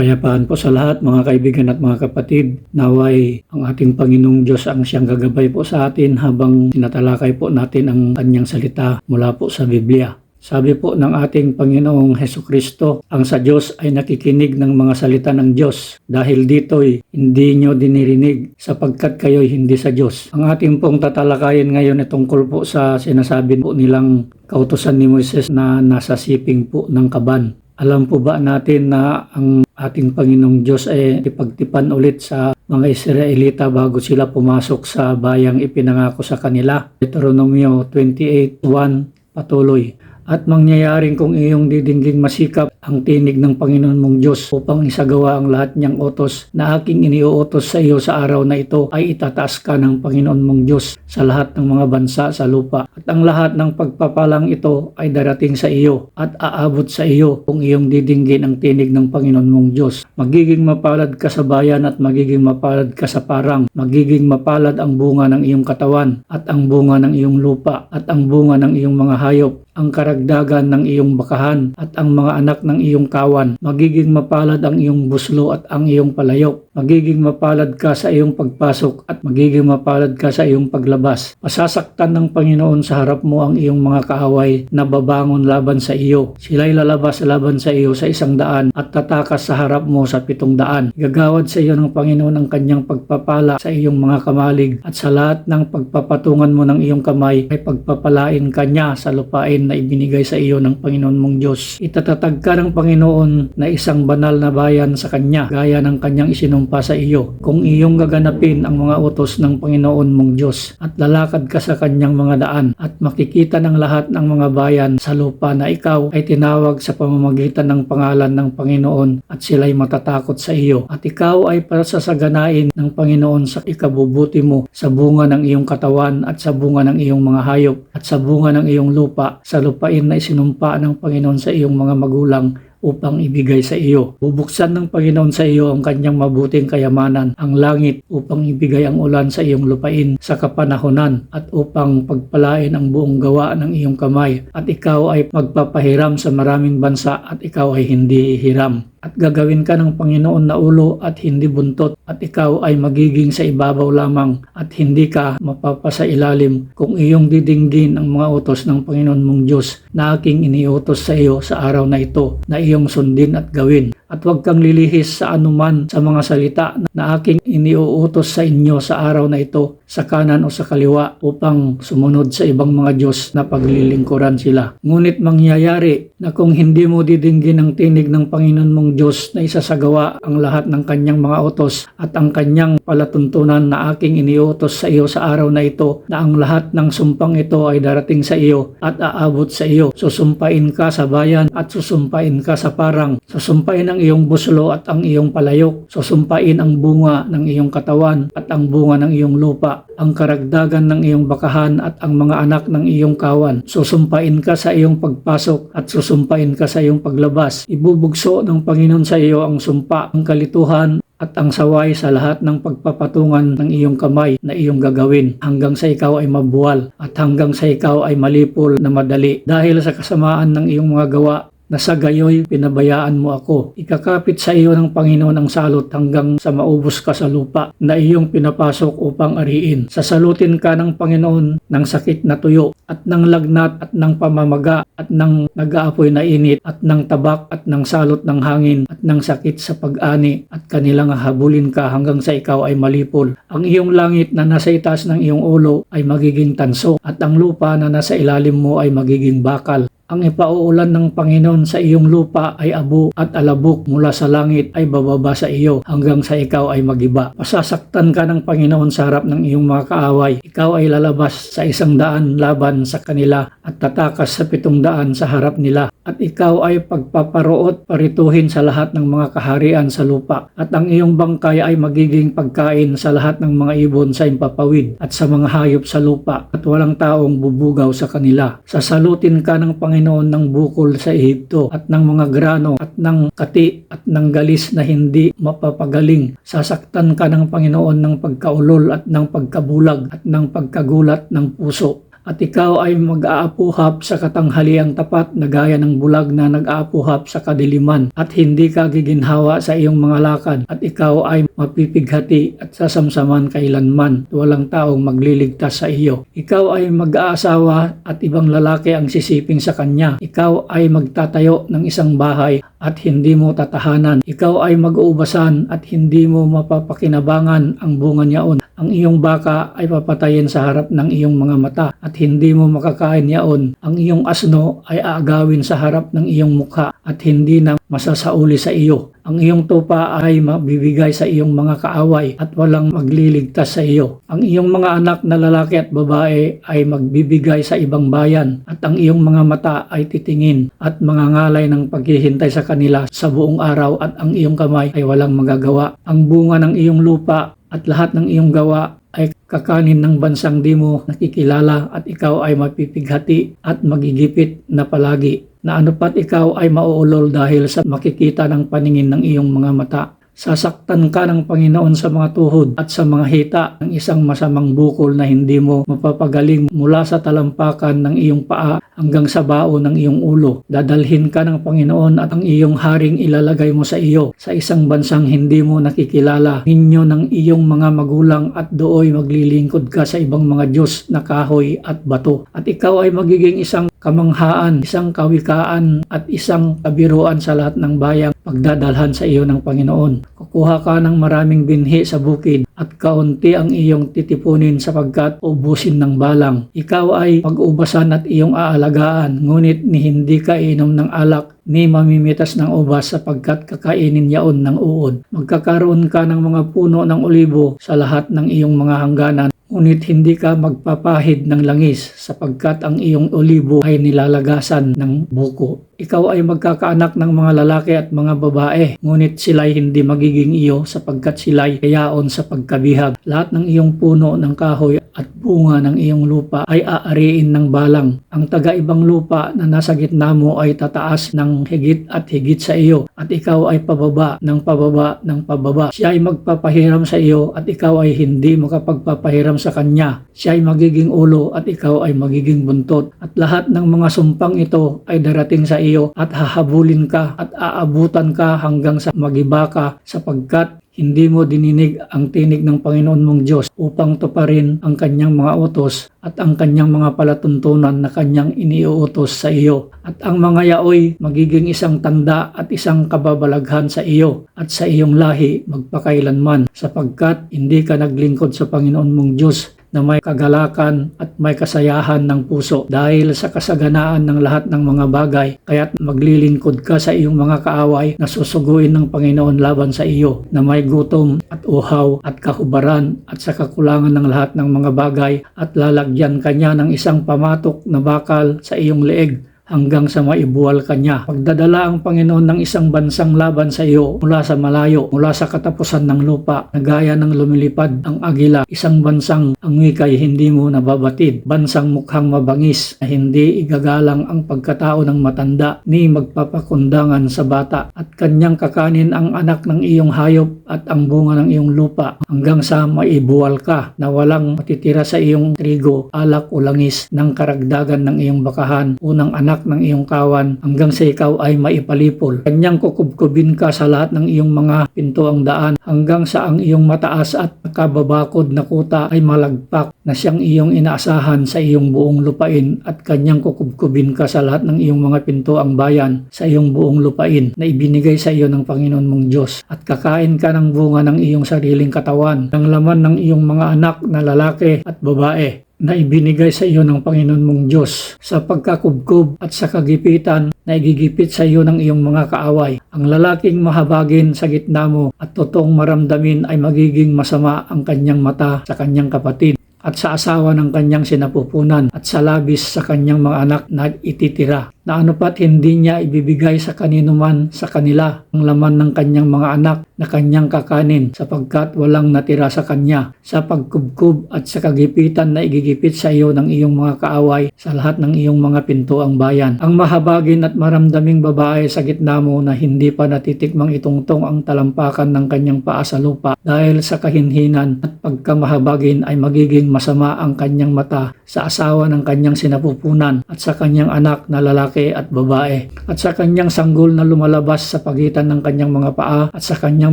Kapayapaan po sa lahat mga kaibigan at mga kapatid. Naway ang ating Panginoong Diyos ang siyang gagabay po sa atin habang tinatalakay po natin ang kanyang salita mula po sa Biblia. Sabi po ng ating Panginoong Heso Kristo, ang sa Diyos ay nakikinig ng mga salita ng Diyos. Dahil dito'y hindi nyo dinirinig sapagkat kayo'y hindi sa Diyos. Ang ating pong tatalakayin ngayon ay tungkol po sa sinasabi po nilang kautosan ni Moises na nasa siping po ng kaban. Alam po ba natin na ang ating Panginoong Diyos ay ipagtipan ulit sa mga Israelita bago sila pumasok sa bayang ipinangako sa kanila. Deuteronomio 28.1 patuloy. At mangyayaring kung iyong didingging masikap ang tinig ng Panginoon mong Diyos upang isagawa ang lahat niyang utos na aking iniuutos sa iyo sa araw na ito ay itataas ka ng Panginoon mong Diyos sa lahat ng mga bansa sa lupa. At ang lahat ng pagpapalang ito ay darating sa iyo at aabot sa iyo kung iyong didinggin ang tinig ng Panginoon mong Diyos. Magiging mapalad ka sa bayan at magiging mapalad ka sa parang. Magiging mapalad ang bunga ng iyong katawan at ang bunga ng iyong lupa at ang bunga ng iyong mga hayop ang karagdagan ng iyong bakahan at ang mga anak ng iyong kawan. Magiging mapalad ang iyong buslo at ang iyong palayok. Magiging mapalad ka sa iyong pagpasok at magiging mapalad ka sa iyong paglabas. Pasasaktan ng Panginoon sa harap mo ang iyong mga kaaway na babangon laban sa iyo. Sila'y lalabas laban sa iyo sa isang daan at tatakas sa harap mo sa pitong daan. Gagawad sa iyo ng Panginoon ang kanyang pagpapala sa iyong mga kamalig at sa lahat ng pagpapatungan mo ng iyong kamay ay pagpapalain kanya sa lupain na ibinigay sa iyo ng Panginoon mong Diyos. Itatatag ka ng Panginoon na isang banal na bayan sa Kanya, gaya ng Kanyang isinumpa sa iyo. Kung iyong gaganapin ang mga utos ng Panginoon mong Diyos at lalakad ka sa Kanyang mga daan at makikita ng lahat ng mga bayan sa lupa na ikaw ay tinawag sa pamamagitan ng pangalan ng Panginoon at sila'y matatakot sa iyo. At ikaw ay pasasaganain ng Panginoon sa ikabubuti mo sa bunga ng iyong katawan at sa bunga ng iyong mga hayop at sa bunga ng iyong lupa sa lupain na isinumpa ng Panginoon sa iyong mga magulang upang ibigay sa iyo. Bubuksan ng Panginoon sa iyo ang kanyang mabuting kayamanan, ang langit upang ibigay ang ulan sa iyong lupain sa kapanahonan at upang pagpalain ang buong gawa ng iyong kamay at ikaw ay magpapahiram sa maraming bansa at ikaw ay hindi hiram at gagawin ka ng Panginoon na ulo at hindi buntot at ikaw ay magiging sa ibabaw lamang at hindi ka mapapasa ilalim kung iyong didinggin ang mga utos ng Panginoon mong Diyos na aking iniutos sa iyo sa araw na ito na iyong sundin at gawin at huwag kang lilihis sa anuman sa mga salita na aking iniuutos sa inyo sa araw na ito sa kanan o sa kaliwa upang sumunod sa ibang mga Diyos na paglilingkuran sila. Ngunit mangyayari na kung hindi mo didinggin ang tinig ng Panginoon mong Diyos na isasagawa ang lahat ng kanyang mga utos at ang kanyang palatuntunan na aking iniutos sa iyo sa araw na ito na ang lahat ng sumpang ito ay darating sa iyo at aabot sa iyo. Susumpain ka sa bayan at susumpain ka sa parang. Susumpain ang iyong buslo at ang iyong palayok. Susumpain ang bunga ng iyong katawan at ang bunga ng iyong lupa, ang karagdagan ng iyong bakahan at ang mga anak ng iyong kawan. Susumpain ka sa iyong pagpasok at susumpain ka sa iyong paglabas. Ibubugso ng Panginoon sa iyo ang sumpa, ang kalituhan at ang saway sa lahat ng pagpapatungan ng iyong kamay na iyong gagawin hanggang sa ikaw ay mabuwal at hanggang sa ikaw ay malipol na madali dahil sa kasamaan ng iyong mga gawa na sa gayoy pinabayaan mo ako. Ikakapit sa iyo ng Panginoon ang salot hanggang sa maubos ka sa lupa na iyong pinapasok upang ariin. Sasalutin ka ng Panginoon ng sakit na tuyo at ng lagnat at ng pamamaga at ng nag-aapoy na init at ng tabak at ng salot ng hangin at ng sakit sa pag-ani at kanilang habulin ka hanggang sa ikaw ay malipol. Ang iyong langit na nasa itaas ng iyong ulo ay magiging tanso at ang lupa na nasa ilalim mo ay magiging bakal ang ipauulan ng Panginoon sa iyong lupa ay abo at alabok mula sa langit ay bababa sa iyo hanggang sa ikaw ay magiba. Pasasaktan ka ng Panginoon sa harap ng iyong mga kaaway. Ikaw ay lalabas sa isang daan laban sa kanila at tatakas sa pitong daan sa harap nila. At ikaw ay pagpaparoot parituhin sa lahat ng mga kaharian sa lupa. At ang iyong bangkay ay magiging pagkain sa lahat ng mga ibon sa impapawid at sa mga hayop sa lupa at walang taong bubugaw sa kanila. Sasalutin ka ng Panginoon ng bukol sa Ehipto at ng mga grano at ng kati at ng galis na hindi mapapagaling. Sasaktan ka ng Panginoon ng pagkaulol at ng pagkabulag at ng pagkagulat ng puso at ikaw ay mag-aapuhap sa katanghaliang tapat na gaya ng bulag na nag-aapuhap sa kadiliman at hindi ka giginhawa sa iyong mga lakad at ikaw ay mapipighati at sasamsaman kailanman walang taong magliligtas sa iyo. Ikaw ay mag-aasawa at ibang lalaki ang sisiping sa kanya. Ikaw ay magtatayo ng isang bahay at hindi mo tatahanan. Ikaw ay mag-uubasan at hindi mo mapapakinabangan ang bunga niyaon. Ang iyong baka ay papatayin sa harap ng iyong mga mata at hindi mo makakain yaon. Ang iyong asno ay aagawin sa harap ng iyong mukha at hindi na masasauli sa iyo. Ang iyong tupa ay mabibigay sa iyong mga kaaway at walang magliligtas sa iyo. Ang iyong mga anak na lalaki at babae ay magbibigay sa ibang bayan at ang iyong mga mata ay titingin at mga ngalay ng paghihintay sa kanila sa buong araw at ang iyong kamay ay walang magagawa. Ang bunga ng iyong lupa at lahat ng iyong gawa ay kakanin ng bansang di mo nakikilala at ikaw ay mapipighati at magigipit na palagi na ano pat ikaw ay mauulol dahil sa makikita ng paningin ng iyong mga mata. Sasaktan ka ng Panginoon sa mga tuhod at sa mga hita ng isang masamang bukol na hindi mo mapapagaling mula sa talampakan ng iyong paa hanggang sa bao ng iyong ulo. Dadalhin ka ng Panginoon at ang iyong haring ilalagay mo sa iyo sa isang bansang hindi mo nakikilala ninyo ng iyong mga magulang at dooy maglilingkod ka sa ibang mga Diyos na kahoy at bato. At ikaw ay magiging isang kamanghaan, isang kawikaan at isang kabiruan sa lahat ng bayang pagdadalhan sa iyo ng Panginoon. Kukuha ka ng maraming binhi sa bukid at kaunti ang iyong titipunin sapagkat ubusin ng balang. Ikaw ay pag-ubasan at iyong aalagaan, ngunit ni hindi ka inom ng alak ni mamimitas ng ubas sapagkat kakainin yaon ng uod. Magkakaroon ka ng mga puno ng olibo sa lahat ng iyong mga hangganan ngunit hindi ka magpapahid ng langis sapagkat ang iyong olibo ay nilalagasan ng buko. Ikaw ay magkakaanak ng mga lalaki at mga babae, ngunit sila'y hindi magiging iyo sapagkat sila'y kayaon sa pagkabihag. Lahat ng iyong puno ng kahoy at bunga ng iyong lupa ay aariin ng balang. Ang taga-ibang lupa na nasa gitna mo ay tataas ng higit at higit sa iyo at ikaw ay pababa ng pababa ng pababa. Siya ay magpapahiram sa iyo at ikaw ay hindi makapagpapahiram sa kanya. Siya ay magiging ulo at ikaw ay magiging buntot. At lahat ng mga sumpang ito ay darating sa iyo at hahabulin ka at aabutan ka hanggang sa magiba ka sapagkat hindi mo dininig ang tinig ng Panginoon mong Diyos upang tuparin ang kanyang mga utos at ang kanyang mga palatuntunan na kanyang iniuutos sa iyo. At ang mga yaoy magiging isang tanda at isang kababalaghan sa iyo at sa iyong lahi magpakailanman sapagkat hindi ka naglingkod sa Panginoon mong Diyos na may kagalakan at may kasayahan ng puso dahil sa kasaganaan ng lahat ng mga bagay. Kaya't maglilingkod ka sa iyong mga kaaway na susuguin ng Panginoon laban sa iyo na may gutom at uhaw at kahubaran at sa kakulangan ng lahat ng mga bagay at lalagyan kanya ng isang pamatok na bakal sa iyong leeg hanggang sa maibuwal ka niya. Pagdadala ang Panginoon ng isang bansang laban sa iyo mula sa malayo, mula sa katapusan ng lupa, na gaya ng lumilipad ang agila, isang bansang ang wikay hindi mo nababatid, bansang mukhang mabangis na hindi igagalang ang pagkatao ng matanda ni magpapakundangan sa bata. At kanyang kakanin ang anak ng iyong hayop at ang bunga ng iyong lupa hanggang sa maibuwal ka na walang matitira sa iyong trigo, alak o langis ng karagdagan ng iyong bakahan, unang anak ng iyong kawan hanggang sa ikaw ay maipalipol. Kanyang kukubkubin ka sa lahat ng iyong mga pinto ang daan hanggang sa ang iyong mataas at kababakod na kuta ay malagpak na siyang iyong inaasahan sa iyong buong lupain at kanyang kukubkubin ka sa lahat ng iyong mga pinto ang bayan sa iyong buong lupain na ibinigay sa iyo ng Panginoon mong Diyos at kakain ka ng bunga ng iyong sariling katawan ng laman ng iyong mga anak na lalaki at babae na ibinigay sa iyo ng Panginoon mong Diyos sa pagkakubkob at sa kagipitan na igigipit sa iyo ng iyong mga kaaway. Ang lalaking mahabagin sa gitna mo at totoong maramdamin ay magiging masama ang kanyang mata sa kanyang kapatid at sa asawa ng kanyang sinapupunan at sa labis sa kanyang mga anak na ititira na ano pat hindi niya ibibigay sa kanino man sa kanila ang laman ng kanyang mga anak na kanyang kakanin sapagkat walang natira sa kanya sa pagkubkub at sa kagipitan na igigipit sa iyo ng iyong mga kaaway sa lahat ng iyong mga pintuang bayan. Ang mahabagin at maramdaming babae sa gitna mo na hindi pa natitikmang itungtong ang talampakan ng kanyang paa sa lupa dahil sa kahinhinan at pagkamahabagin ay magiging masama ang kanyang mata sa asawa ng kanyang sinapupunan at sa kanyang anak na lalaki at babae at sa kanyang sanggol na lumalabas sa pagitan ng kanyang mga paa at sa kanyang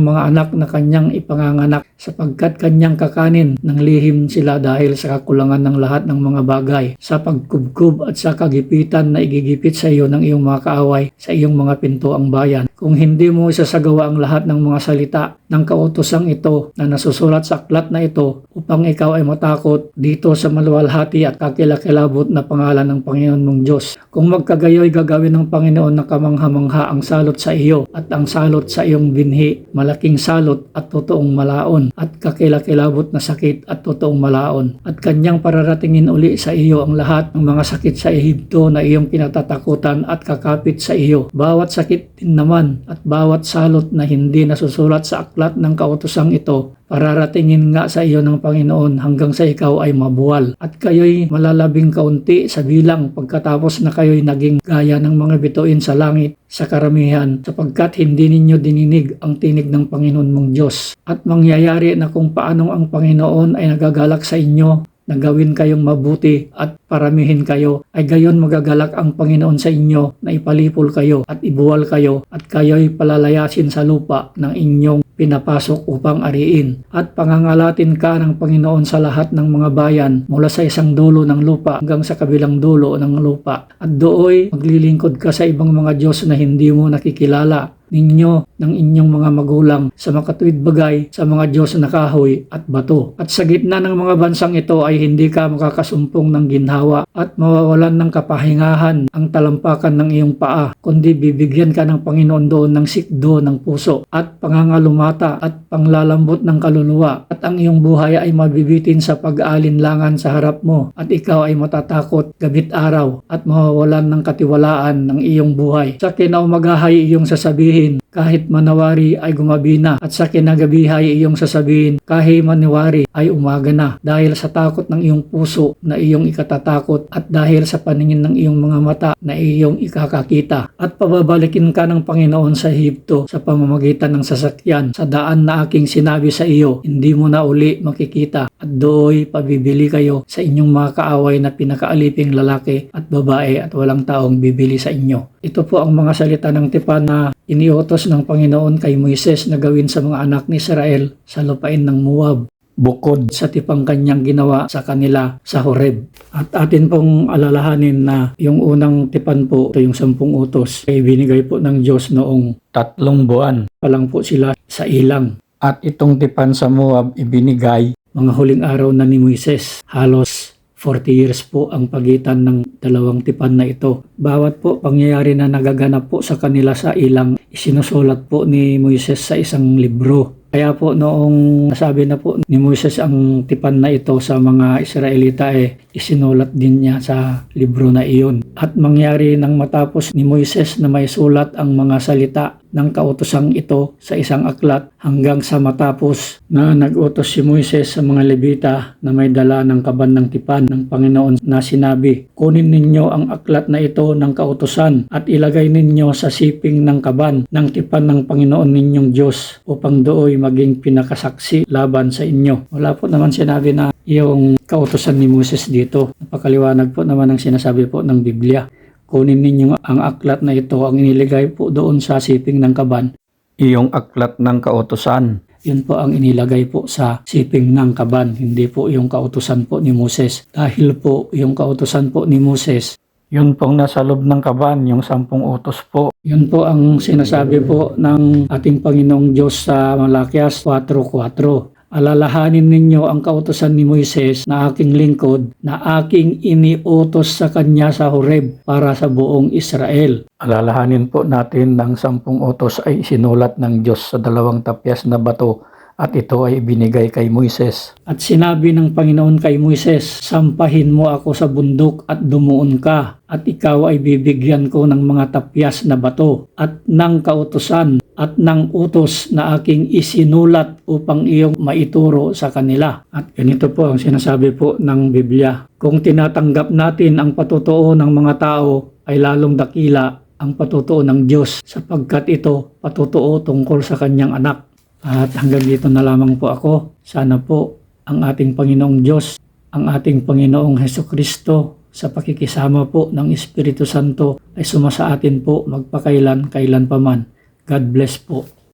mga anak na kanyang ipanganganak sapagkat kanyang kakanin ng lihim sila dahil sa kakulangan ng lahat ng mga bagay sa pagkubkub at sa kagipitan na igigipit sa iyo ng iyong mga kaaway sa iyong mga pinto ang bayan. Kung hindi mo isasagawa ang lahat ng mga salita ng kautosang ito na nasusulat sa aklat na ito upang ikaw ay matakot dito sa maluwalhati at kakilakilabot na pangalan ng Panginoon mong Diyos. Kung magkagayoy gagawin ng Panginoon na kamangha-mangha ang salot sa iyo at ang salot sa iyong binhi, malaking salot at totoong malaon at kakilakilabot na sakit at totoong malaon at kanyang pararatingin uli sa iyo ang lahat ng mga sakit sa Ehipto na iyong kinatatakutan at kakapit sa iyo. Bawat sakit din naman at bawat salot na hindi nasusulat sa aklat ng kautosang ito pararatingin nga sa iyo ng Panginoon hanggang sa ikaw ay mabuwal at kayo'y malalabing kaunti sa bilang pagkatapos na kayo'y naging gaya ng mga bituin sa langit sa karamihan sapagkat hindi ninyo dininig ang tinig ng Panginoon mong Diyos. At mangyayari na kung paanong ang Panginoon ay nagagalak sa inyo na gawin kayong mabuti at paramihin kayo, ay gayon magagalak ang Panginoon sa inyo na ipalipol kayo at ibuwal kayo at kayo'y palalayasin sa lupa ng inyong pinapasok upang ariin. At pangangalatin ka ng Panginoon sa lahat ng mga bayan mula sa isang dulo ng lupa hanggang sa kabilang dulo ng lupa. At dooy maglilingkod ka sa ibang mga Diyos na hindi mo nakikilala ninyo ng inyong mga magulang sa makatuwid bagay sa mga Diyos na kahoy at bato. At sa gitna ng mga bansang ito ay hindi ka makakasumpong ng ginhawa at mawawalan ng kapahingahan ang talampakan ng iyong paa, kundi bibigyan ka ng Panginoon doon ng sikdo ng puso at pangangalumata at panglalambot ng kaluluwa at ang iyong buhay ay mabibitin sa pag-aalinlangan sa harap mo at ikaw ay matatakot gabit araw at mawawalan ng katiwalaan ng iyong buhay. Sa kinaumagahay iyong sasabihin, kahit manawari ay gumabi na at sa kinagabihay iyong sasabihin kahit maniwari ay umaga na dahil sa takot ng iyong puso na iyong ikatatakot at dahil sa paningin ng iyong mga mata na iyong ikakakita at pababalikin ka ng Panginoon sa Ehipto sa pamamagitan ng sasakyan sa daan na aking sinabi sa iyo hindi mo na uli makikita at dooy pabibili kayo sa inyong mga kaaway na pinakaaliping lalaki at babae at walang taong bibili sa inyo. Ito po ang mga salita ng tipan na iniutos ng Panginoon kay Moises na gawin sa mga anak ni Israel sa lupain ng Moab bukod sa tipang kanyang ginawa sa kanila sa Horeb. At atin pong alalahanin na yung unang tipan po, ito yung sampung utos, ay binigay po ng Diyos noong tatlong buwan pa lang po sila sa ilang. At itong tipan sa Moab ibinigay mga huling araw na ni Moises. Halos 40 years po ang pagitan ng dalawang tipan na ito. Bawat po pangyayari na nagaganap po sa kanila sa ilang isinusulat po ni Moises sa isang libro. Kaya po noong nasabi na po ni Moises ang tipan na ito sa mga Israelita eh isinulat din niya sa libro na iyon. At mangyari nang matapos ni Moises na may sulat ang mga salita ng kautosang ito sa isang aklat hanggang sa matapos na nag-utos si Moises sa mga Levita na may dala ng kaban ng tipan ng Panginoon na sinabi, Kunin ninyo ang aklat na ito ng kautosan at ilagay ninyo sa siping ng kaban ng tipan ng Panginoon ninyong Diyos upang dooy maging pinakasaksi laban sa inyo. Wala po naman sinabi na yung kautosan ni Moses dito. Napakaliwanag po naman ang sinasabi po ng Biblia. Kunin ninyo ang aklat na ito, ang inilagay po doon sa siping ng kaban. iyong aklat ng kautosan. Yun po ang inilagay po sa siping ng kaban, hindi po yung kautosan po ni Moses. Dahil po yung kautosan po ni Moses, Yun pong nasa loob ng kaban, yung sampung utos po. yun po ang sinasabi po ng ating Panginoong Diyos sa Malakias 4.4. Alalahanin ninyo ang kautosan ni Moises na aking lingkod na aking iniutos sa kanya sa Horeb para sa buong Israel. Alalahanin po natin ng sampung utos ay sinulat ng Diyos sa dalawang tapyas na bato at ito ay ibinigay kay Moises. At sinabi ng Panginoon kay Moises, Sampahin mo ako sa bundok at dumuon ka, at ikaw ay bibigyan ko ng mga tapyas na bato, at ng kautosan, at ng utos na aking isinulat upang iyong maituro sa kanila. At ganito po ang sinasabi po ng Biblia. Kung tinatanggap natin ang patutuo ng mga tao, ay lalong dakila ang patutuo ng Diyos sapagkat ito patutuo tungkol sa kanyang anak. At hanggang dito na lamang po ako. Sana po ang ating Panginoong Diyos, ang ating Panginoong Heso Kristo sa pakikisama po ng Espiritu Santo ay sumasa atin po magpakailan, kailan paman. God bless po.